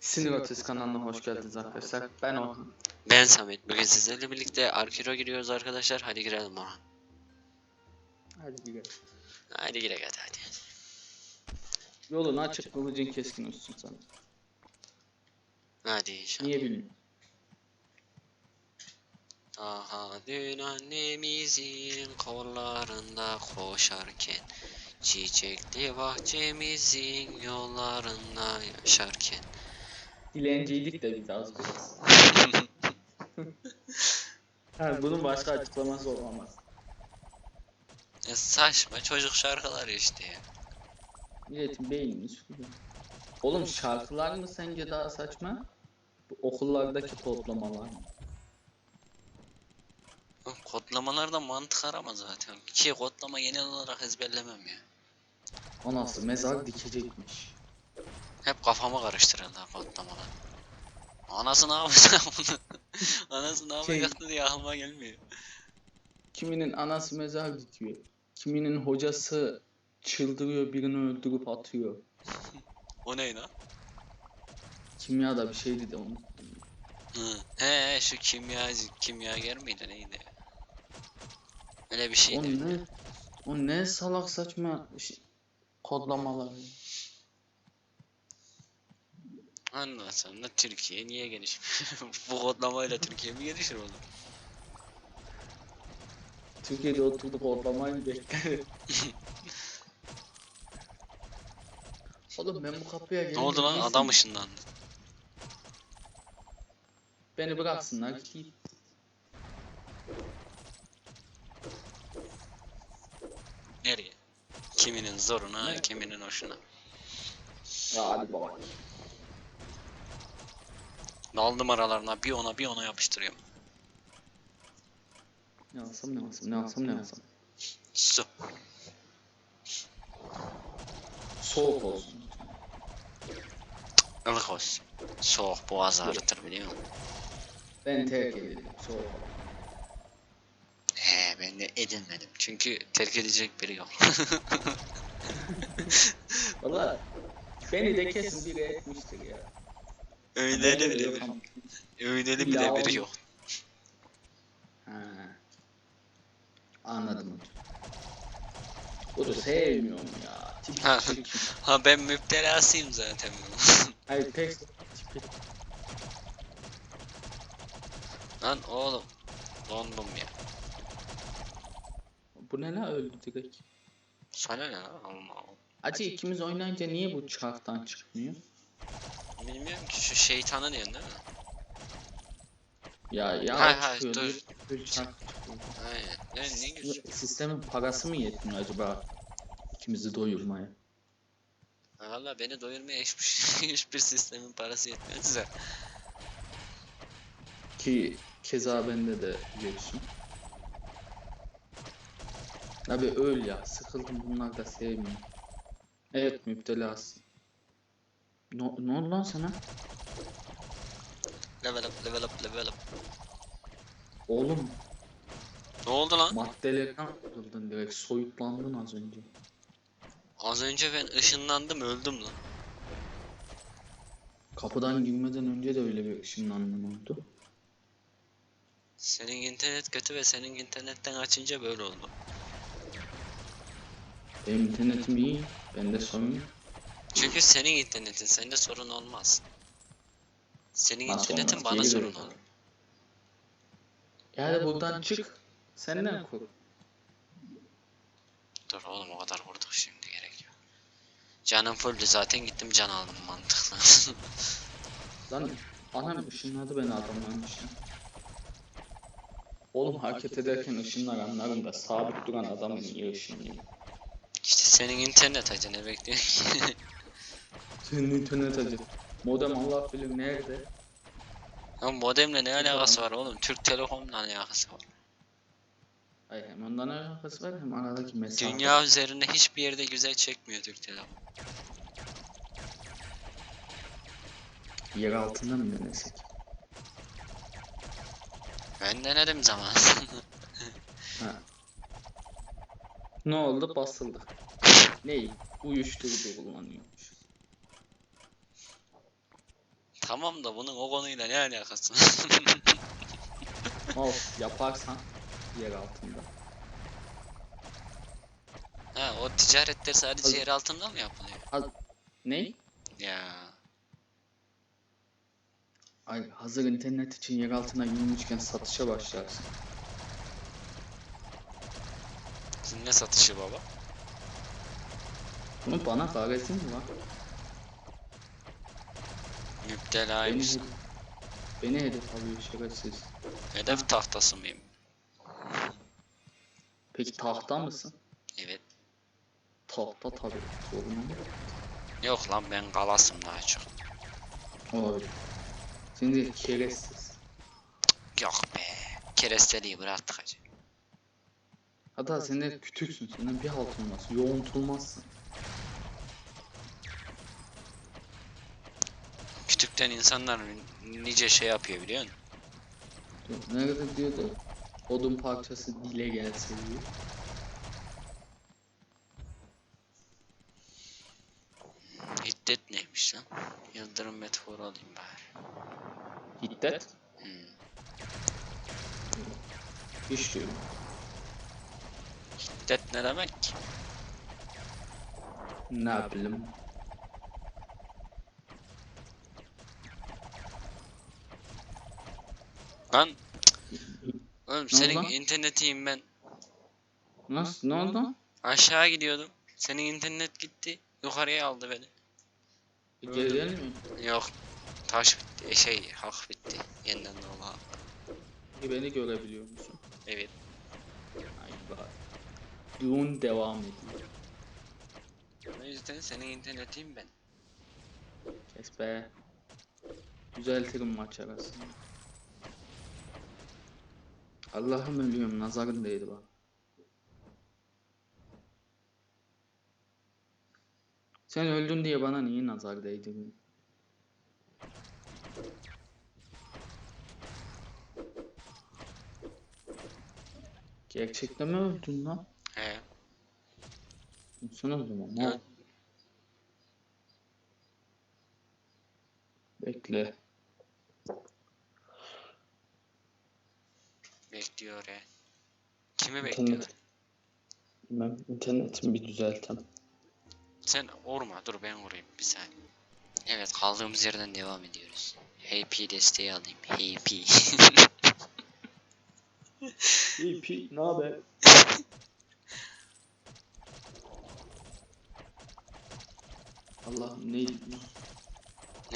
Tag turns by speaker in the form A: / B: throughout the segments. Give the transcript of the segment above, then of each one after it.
A: Sinir Ötesi kanalına hoş geldiniz arkadaşlar. Ben Orhan.
B: Ben Samet. Bugün sizlerle birlikte Arkiro giriyoruz arkadaşlar. Hadi girelim ona.
A: Hadi gidelim.
B: Hadi girelim hadi hadi.
A: Yolun açık kılıcın keskin olsun sana.
B: Hadi inşallah.
A: Niye bilmiyorum.
B: Daha dün annemizin kollarında koşarken Çiçekli bahçemizin yollarında yaşarken
A: Dilenciydik de biz az biraz. ha, bunun başka açıklaması olamaz.
B: Ya saçma çocuk şarkıları işte ya.
A: Milletin beynini sürüyor. Oğlum şarkılar mı sence daha saçma? Bu okullardaki kodlamalar mı?
B: Oğlum Kodlamalarda mantık arama zaten. Ki kodlama genel olarak ezberlemem ya.
A: O nasıl mezar dikecekmiş.
B: Hep kafama karıştırırlar kodlamalar. Anası ne yapacak bunu? Anası ne
A: Şey-
B: yapacaktı diye aklıma gelmiyor.
A: Kiminin anası mezar dikiyor. Kiminin hocası çıldırıyor birini öldürüp atıyor.
B: O ne lan?
A: Kimyada bir şeydi de onu.
B: Hı. He şu kimya kimyager miydi neydi? Öyle bir şeydi.
A: O ne? O ne salak saçma şey, kodlamalar.
B: Ondan sonra Türkiye niye gelişmiyor? Bu kodlamayla Türkiye mi gelişir oğlum?
A: Türkiye'de oturduk kodlamayı bekler. Oğlum ben bu kapıya
B: Ne
A: gelince
B: oldu lan adam ışınlandı.
A: Beni bıraksınlar gideyim.
B: Nereye? Kiminin zoruna,
A: Ne?
B: kiminin hoşuna.
A: Ya hadi baba.
B: Dal numaralarına bir ona bir ona yapıştırıyorum.
A: Ne alsam ne alsam ne alsam ne alsam.
B: Su.
A: Soğuk olsun.
B: ılık olsun. Soğuk boğaz ağrıtır biliyor musun?
A: Ben terk edildim soğuk.
B: He ben de edinmedim. Çünkü terk edecek biri yok.
A: Valla beni de kesin biri etmiştir ya. Ben
B: bile. Öyleli
A: Ya
B: bile yok.
A: Ha. Anladım. O da sevmiyorum ya. Tip
B: Ha.
A: çirkin.
B: Ha ben müptelasıyım zaten.
A: Hayır pek tipi.
B: Lan oğlum. Dondum ya.
A: Bu ne la öldü direkt.
B: Sana ne lan? Allah Allah.
A: Acı ikimiz oynayınca niye bu çarktan çıkmıyor?
B: Bilmiyorum ki şu şeytanı diyorsun değil mi?
A: Ya ya
B: Hay hay,
A: çıkıyor.
B: dur.
A: Bir, çıkıyor.
B: Aynen. Ne, ne güzel.
A: Sistemin parası mı yetmiyor acaba ikimizi doyurmaya?
B: Valla beni doyurmaya hiçbir, hiçbir sistemin parası yetmez de.
A: Ki keza bende de biliyorsun. Abi öl ya sıkıldım bunlar da sevmiyorum. Evet müptelasın. Ne, ne oldu lan sana?
B: Level up level up level up.
A: Oğlum
B: Ne oldu lan?
A: maddelerden kırıldın direkt soyutlandın az önce.
B: Az önce ben ışınlandım öldüm lan.
A: Kapıdan girmeden önce de öyle bir ışınlanma oldu.
B: Senin internet kötü ve senin internetten açınca böyle oldu.
A: Benim internetim iyi. Bende sorun yok.
B: Çünkü senin internetin sende sorun olmaz. Senin
A: Nasıl
B: internetin
A: olmaz?
B: bana
A: Geri
B: sorun
A: dön.
B: olur.
A: Yani buradan çık. Senden kork.
B: Dur oğlum o kadar vurduk şimdi gerek yok. Canım fulldü zaten gittim can aldım mantıklı.
A: Lan anam ışınladı beni adamların. Oğlum hareket ederken ışınlar anlarım da sabit duran adamı niye ışınlıyor?
B: işte senin internet acı ne bekliyorsun ki?
A: İnternet acı. Modem Allah bilir nerede?
B: Lan modemle ne alakası var oğlum? Türk Telekom'la alakası var.
A: Ay hem ondan alakası var hem aradaki mesafe.
B: Dünya üzerinde hiçbir yerde güzel çekmiyor Türk Telekom.
A: Yer altında mı denesek?
B: Ben denedim zaman.
A: Ha. Ne oldu? Basıldık. Ney? Uyuşturucu kullanıyormuş.
B: Tamam da bunun o konuyla ne alakası?
A: Ol yaparsan yer altında.
B: ha o ticaretler sadece yer altında mı yapılıyor?
A: Ne?
B: Ya
A: Ay hazır internet için yer altına inmişken satışa başlarsın.
B: sizin ne satışı baba?
A: Bunu bana garetin mi var? Beni,
B: Müptelaymışsın.
A: beni hedef alıyor şerefsiz.
B: Hedef tahtası mıyım?
A: Peki tahta mısın?
B: Evet.
A: Tahta tabii. Sorun mu?
B: Yok lan ben galasım daha çok.
A: Oy. Şimdi keresiz.
B: Yok be. Keresteliği bıraktık hacı.
A: Hatta sen de kütüksün. Senin bir halt olmaz. Yoğuntulmazsın.
B: Kütükten insanlar nice şey yapıyor biliyor musun?
A: Nerede diyordu? Odun parçası dile gelse diyor.
B: Hiddet neymiş lan? Yıldırım metaforu alayım bari.
A: Hiddet.
B: Hmm.
A: Hiç diyorum.
B: Hiddet ne demek ki?
A: Ne bileyim.
B: Lan Oğlum
A: Ne
B: senin
A: oldu?
B: internetiyim ben.
A: Nasıl? Ne oldu?
B: Aşağı gidiyordum. Senin internet gitti. Yukarıya aldı beni.
A: Geri gelmiyor.
B: Yok. Taş bitti. e, Şey hak bitti. Yeniden dolu hak.
A: Beni görebiliyor musun?
B: Evet.
A: Ay bari. Düğün devam ediyor.
B: O yüzden senin internetiyim ben.
A: Kes be. Düzeltirim maç arasında. Allah'ım ölüyorum nazarın değdi bak. Sen öldün diye bana niye nazar değdirdin? Gerçekten mi öldün lan?
B: He.
A: Sen öldün.
B: Evet.
A: Bekle.
B: Bekliyor he. Kimi bekliyor?
A: Ben internetimi bir düzeltem.
B: Sen vurma. Dur ben vurayım. Bir saniye. Evet kaldığımız yerden devam ediyoruz. HP desteği alayım. HP.
A: Pi, ne haber? Allah'ım neydi bu?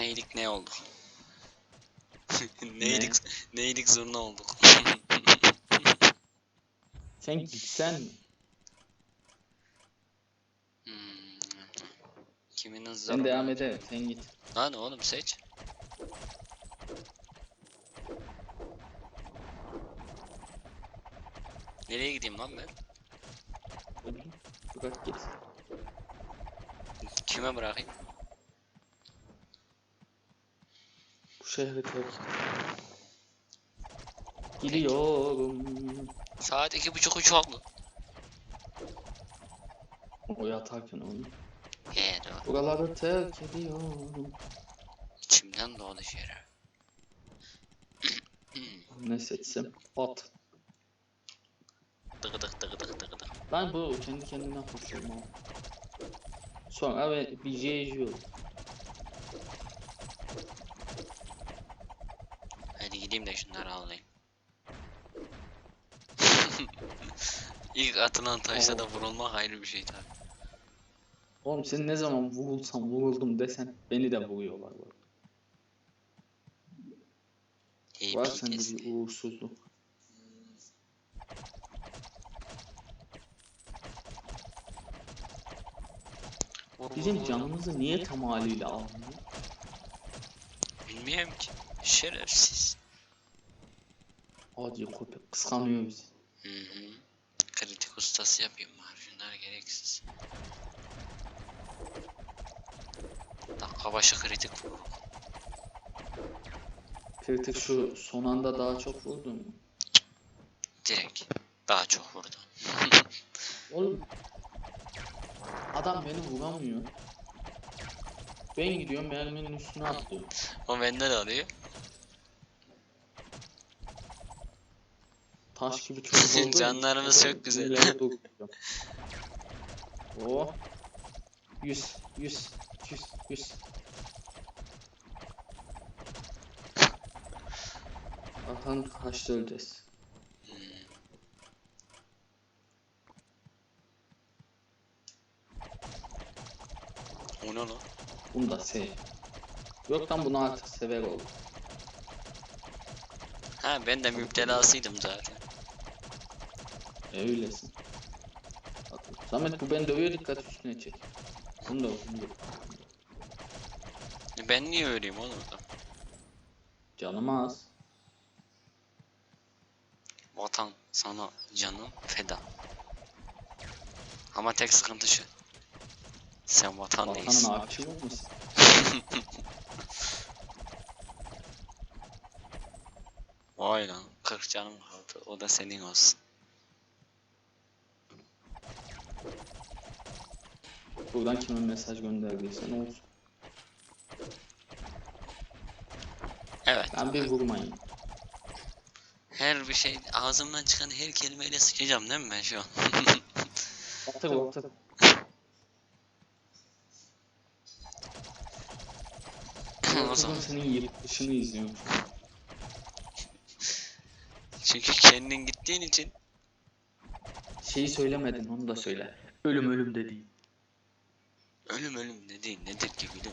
B: Neydik ne olduk? neydik neydik zurna olduk.
A: Sen gitsen mi?
B: Hmm. Kimin hızlı
A: Sen devam ederim. Sen git.
B: Lan oğlum seç. Nereye gideyim lan ben?
A: Bırak git.
B: Kime bırakayım?
A: Bu şehri terk. Gidiyorum.
B: Saat iki buçuk üç oldu.
A: O yatarken oğlum.
B: He doğru.
A: Buraları terk ediyorum.
B: İçimden doğdu şeref.
A: Ne seçsem? At.
B: Dıgıdık dıgıdık dıgıdık.
A: Ben bu kendi kendine koşuyorum abi. Sonra ve bir JJ oldu.
B: Hadi gideyim de şunları alayım. İlk atılan taşla da vurulmak ayrı bir şey tabi.
A: Oğlum sen ne zaman vurulsam vuruldum desen beni de vuruyorlar bak. Var
B: HP
A: sende bir uğursuzluk.
B: Vur,
A: Bizim
B: vur.
A: canımızı niye tam haliyle almıyor?
B: Bilmiyorum ki. Şerefsiz.
A: Hadi köpek kıskanıyor bizi.
B: Hı hı. Kritik ustası yapayım bari. Şunlar gereksiz. Dakika başı kritik vur.
A: Kritik şu son anda daha çok vurdu mu?
B: Direkt. Daha çok vurdu.
A: Oğlum adam beni vuramıyor. Ben gidiyorum merminin üstüne atlıyorum.
B: O bende de
A: Taş gibi çocuk oldu.
B: Canlarımız çok güzel.
A: Oh. 100, 100, 100, 100. Bakalım kaçta öleceğiz.
B: O ne lan?
A: Bunu da sev. Yok lan bunu artık sever oldum.
B: Ha ben de müptelasıydım zaten.
A: Öylesin. Bak, Samet bu beni dövüyor dikkat üstüne çek. Bunu da bunu da.
B: Ben niye öleyim oğlum?
A: Canım az.
B: Vatan sana canım feda. Ama tek sıkıntı şu. Sen vatan değilsin.
A: akçı var mısın?
B: Vay lan 40 canım kaldı. O da senin olsun.
A: Buradan kime mesaj gönderdiysen olsun.
B: Evet.
A: Ben bir vurmayın.
B: Her bir şey ağzımdan çıkan her kelimeyle sıkacağım değil mi ben şu an?
A: Batır batır.
B: o zaman.
A: senin yırtışını izliyorum.
B: Çünkü kendin gittiğin için
A: Şeyi söylemedin onu da söyle. Ölüm ölüm de değil.
B: Ölüm ölüm ne değil nedir ki gülüm.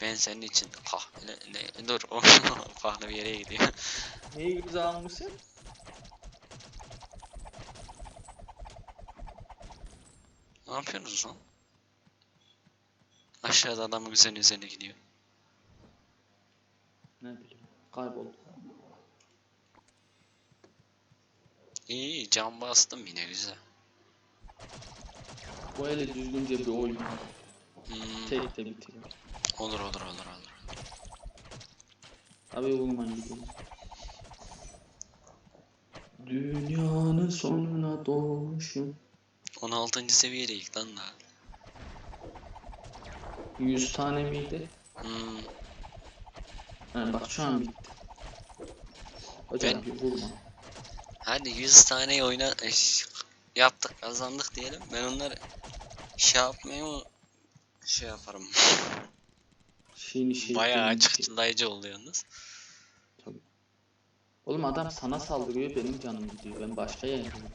B: Ben senin için kah ne, ne, dur o farklı bir yere gidiyor.
A: Neyi güzel almışsın?
B: ne yapıyorsunuz lan? Aşağıda adamın üzerine üzerine gidiyor.
A: Ne bileyim. Kayboldu.
B: İyi iyi cam bastım yine güzel.
A: Bu ele düzgünce bir oyun.
B: Hmm,
A: Tek de bitirir.
B: olur olur olur olur.
A: Abi vurmayın gidelim. Dünyanın sonuna doğmuşum.
B: 16. seviyedeyiz lan daha.
A: 100 tane miydi?
B: Hmm,
A: Ha, bak şu an bitti. Hocam
B: Ben-
A: vurma.
B: hadi 100 tane oyna yaptık kazandık diyelim. Ben onları şey yapmayı şey yaparım.
A: Şeyini şey
B: Bayağı
A: değil.
B: açıklayıcı oldu yalnız.
A: Oğlum adam sana saldırıyor benim canım gidiyor. Ben başka yerdeyim.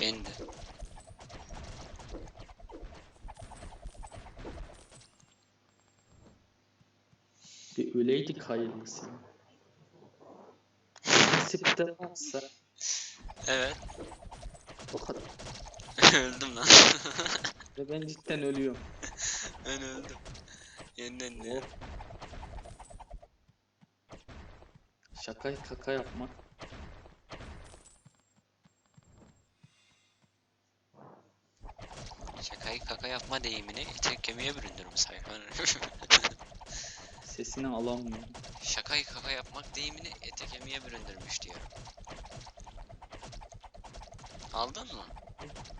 B: Ben de.
A: Bir öleydik hayırlısı. Nasip de varsa
B: Evet. öldüm lan.
A: Ve ben cidden ölüyorum.
B: ben öldüm. Yeniden de.
A: Şakayı kaka yapmak.
B: Şakayı kaka yapma deyimini tek kemiğe büründürmüş sayfan.
A: Sesini alamıyorum.
B: Şakayı kaka yapmak deyimini ete kemiğe büründürmüş diyor. Aldın mı?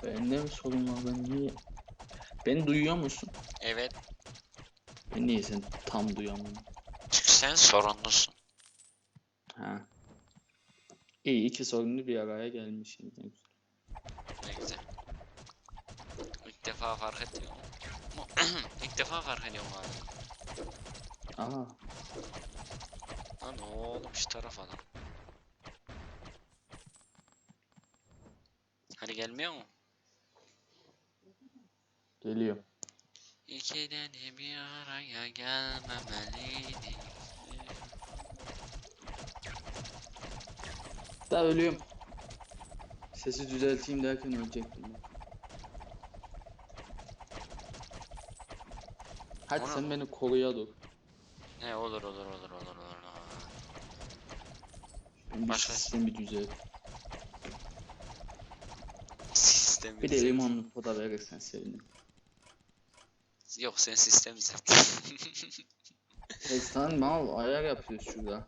A: Bende mi sorun var ben niye? Beni duyuyor musun?
B: Evet.
A: Ben niye sen tam duyamıyorum?
B: Çünkü sen sorunlusun.
A: Ha. İyi iki sorunlu bir araya gelmişiz. Ne güzel.
B: Ne güzel. İlk defa fark ediyorum. İlk defa fark ediyorum abi.
A: Aha.
B: Lan oğlum şu tarafa lan. Hadi gelmiyor mu?
A: Geliyor.
B: İkiden bir araya gelmemeliydi.
A: Daha ölüyorum. Sesi düzelteyim derken ölecektim ben. Hadi
B: Ona-
A: sen beni koruya dur.
B: Ne olur olur olur olur olur.
A: Ben bir
B: Başka?
A: sistemi düzelt.
B: Sistem
A: Bir de limonlu soda verirsen sevinirim.
B: Yok sen sistem zaten.
A: Hey sen mal ayar yapıyoruz şurada.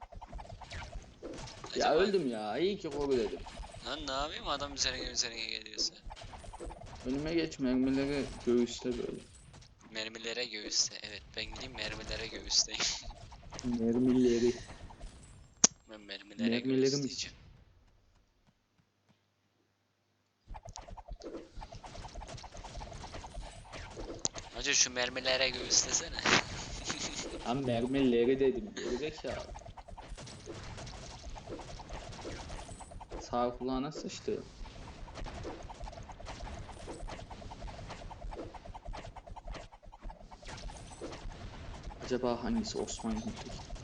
A: Ya
B: Acaba-
A: öldüm ya. İyi ki koru dedim.
B: Lan ne yapayım adam üzerine üzerine geliyorsa.
A: Önüme geç mermileri göğüste böyle.
B: Mermilere göğüste. Evet ben gideyim mermilere göğüsteyim.
A: Mermileri.
B: ben mermilere
A: Mermilerim
B: göğüsteyeceğim. Hacı şu mermilere göğüslesene.
A: Lan mermileri dedim. Gerizekalı. Sağ kulağına sıçtı. Acaba hangisi Osman Gültekin?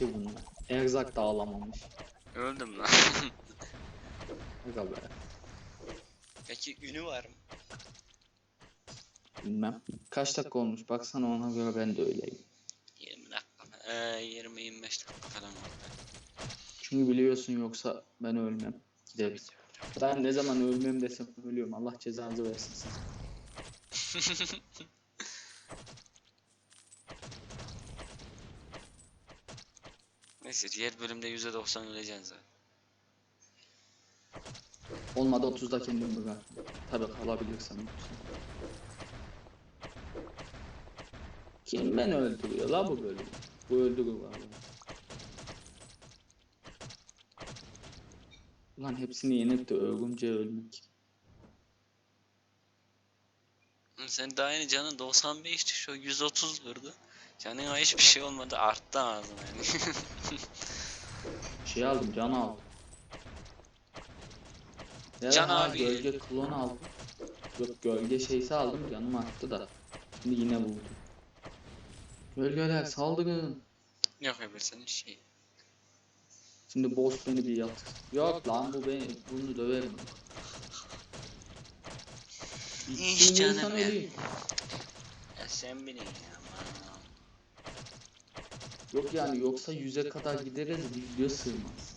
A: 2 bunda. Erzak da.
B: Öldüm lan.
A: Aga be.
B: Peki günü var mı?
A: Bilmem. Kaç dakika olmuş baksana ona göre ben de öyleyim.
B: 20 dakika. Ee, 20-25 dakika falan oldu.
A: Çünkü biliyorsun yoksa ben ölmem. Gideriz. Ben ne zaman ölmem desem ölüyorum. Allah cezanızı versin size.
B: Neyse diğer bölümde %90 öleceksin zaten.
A: Olmadı 30'da kendim bırak. Tabi kalabilirsem. Kim beni öldürüyor la bu bölüm? Bu öldürür vallahi. Ulan hepsini yenip de örümce ölmek.
B: Sen daha yeni canın 95'ti şu 130 vurdu. Canına hiçbir şey olmadı arttı ağzına yani.
A: Şey aldım can aldım. Ya
B: Can abi.
A: Gölge klon aldım. Yok gölge şeysi aldım canım arttı da. Şimdi yine vurdu. Gölgeler saldırın.
B: Yok öbür senin şey.
A: Şimdi boss beni bir yat. Yok lan bu beni bunu döverim.
B: İş
A: İçinde
B: canım ya. Ya sen bilin ya.
A: Yok yani yoksa yüze kadar gideriz video sığmaz.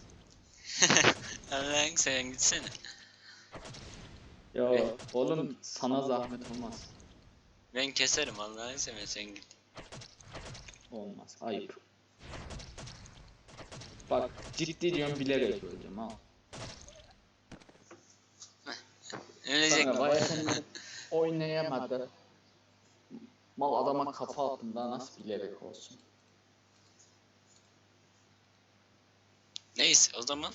B: Allah'ın sen gitsene.
A: Ya
B: Eh.
A: oğlum sana zahmet olmaz.
B: Ben keserim Allah'ın seven sen git.
A: Olmaz. Ayıp. Bak ciddi diyorum bilerek öleceğim ha.
B: Ölecek
A: Sana
B: mi?
A: bayağı oynayamadı. Mal adama kafa attım daha nasıl bilerek olsun.
B: Neyse o zaman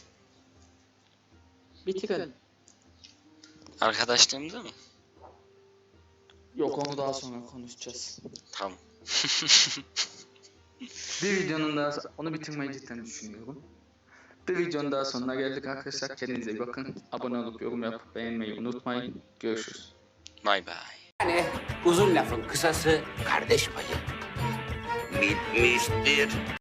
A: Bitirelim.
B: arkadaşlığımda mı?
A: Yok onu daha sonra konuşacağız.
B: Tamam.
A: Bir videonun daha onu bitirmeyi cidden düşünüyorum. Bir videonun daha sonuna geldik arkadaşlar. Kendinize iyi bakın. Abone olup yorum yapıp beğenmeyi unutmayın. Görüşürüz.
B: Bye bye.
C: Yani uzun lafın kısası kardeş payı.
D: Bitmiştir.